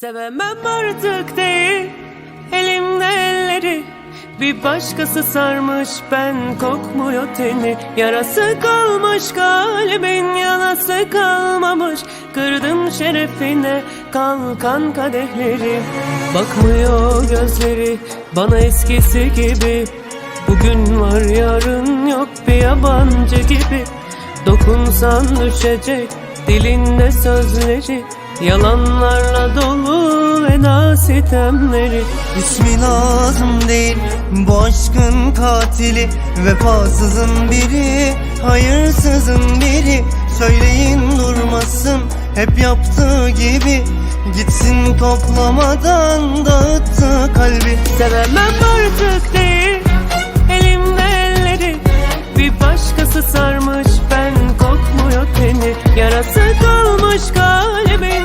Sevemem artık değil. Elimde elleri Bir başkası sarmış. Ben kokmuyor teni. Yarası kalmış kalbin yanası kalmamış. Kırdım şerefine kalkan kadehleri. Bakmıyor gözleri bana eskisi gibi. Bugün var yarın yok bir yabancı gibi. Dokunsan düşecek dilinde sözleri. Yalanlarla dolu sitemleri İsmi lazım değil bu aşkın katili. Vefasızın biri, hayırsızın biri. Söyleyin durmasın hep yaptığı gibi. Gitsin toplamadan dağıttı kalbi. Sevemem artık değil Elimde elleri. Bir başkası sarmış ben kokmuyor teni Yarası kalmış kalbin